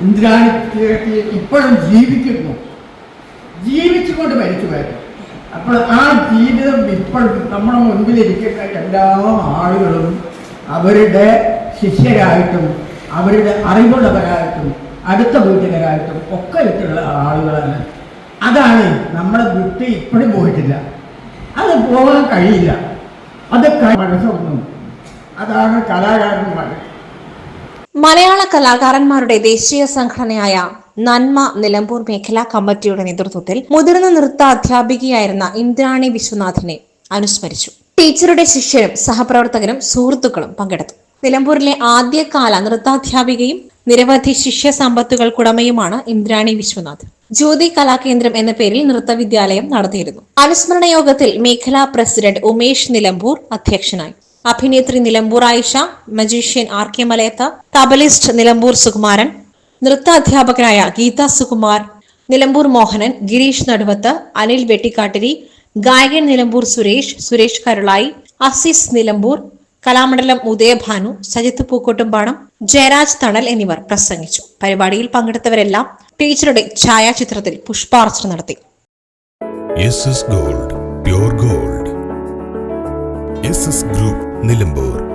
ഇന്ദ്രാണി ഇപ്പോഴും ജീവിക്കുന്നു. ജീവിച്ചുകൊണ്ട് മരിച്ചു പോയത് അപ്പോൾ ആ ജീവിതം ഇപ്പോഴും നമ്മുടെ മുൻപിലിരിക്കുന്ന എല്ലാ ആളുകളും അവരുടെ ശിഷ്യരായിട്ടും അവരുടെ അറിവുള്ളവരായിട്ടും അടുത്ത വീട്ടുകാരായിട്ടും ഒക്കെ ആയിട്ടുള്ള ആളുകളാണ്. അതാണ് നമ്മളെ വിട്ട് ഇപ്പോഴും പോയിട്ടില്ല. അത് പോകാൻ കഴിയില്ല. അത് ക- മനസ്സൊന്നും. അതാണ് കലാകാരന്മാർ മലയാള കലാകാരന്മാരുടെ ദേശീയ സംഘടനയായ നന്മ നിലമ്പൂർ മേഖലാ കമ്മിറ്റിയുടെ നേതൃത്വത്തിൽ മുതിർന്ന നൃത്ത അധ്യാപികയായിരുന്ന ഇന്ദ്രാണി വിശ്വനാഥിനെ അനുസ്മരിച്ചു. ടീച്ചറുടെ ശിഷ്യരും സഹപ്രവർത്തകരും സുഹൃത്തുക്കളും പങ്കെടുത്തു. നിലമ്പൂരിലെ ആദ്യകാല നൃത്താധ്യാപികയും നിരവധി ശിഷ്യ സമ്പത്തുകൾക്കുടമയുമാണ് ഇന്ദ്രാണി വിശ്വനാഥ് ജ്യോതി കലാകേന്ദ്രം എന്ന പേരിൽ നൃത്തവിദ്യാലയം നടത്തിയിരുന്നു. അനുസ്മരണ യോഗത്തിൽ മേഖലാ പ്രസിഡന്റ് ഉമേഷ് നിലമ്പൂർ അധ്യക്ഷനായി. അഭിനേത്രി Nilambur Ayisha magician R K Malayath tablist Nilambur Sukumaran നൃത്ത അധ്യാപകനായ ഗീത സുകുമാർ നിലമ്പൂർ മോഹനൻ ഗിരീഷ് നടുവത്ത് അനിൽ വെട്ടിക്കാട്ടിരി ഗായകൻ നിലമ്പൂർ സുരേഷ് സുരേഷ് കരുളായി അസീസ് നിലമ്പൂർ കലാമണ്ഡലം ഉദയഭാനു സജിത്ത് പൂക്കോട്ടുംപാടം ജയരാജ് തണൽ എന്നിവർ പ്രസംഗിച്ചു. പരിപാടിയിൽ പങ്കെടുത്തവരെല്ലാം ടീച്ചറുടെ ഛായാചിത്രത്തിൽ പുഷ്പാർച്ചന നടത്തി. Gold gold. ഗ്രൂപ്പ് നിലമ്പൂർ.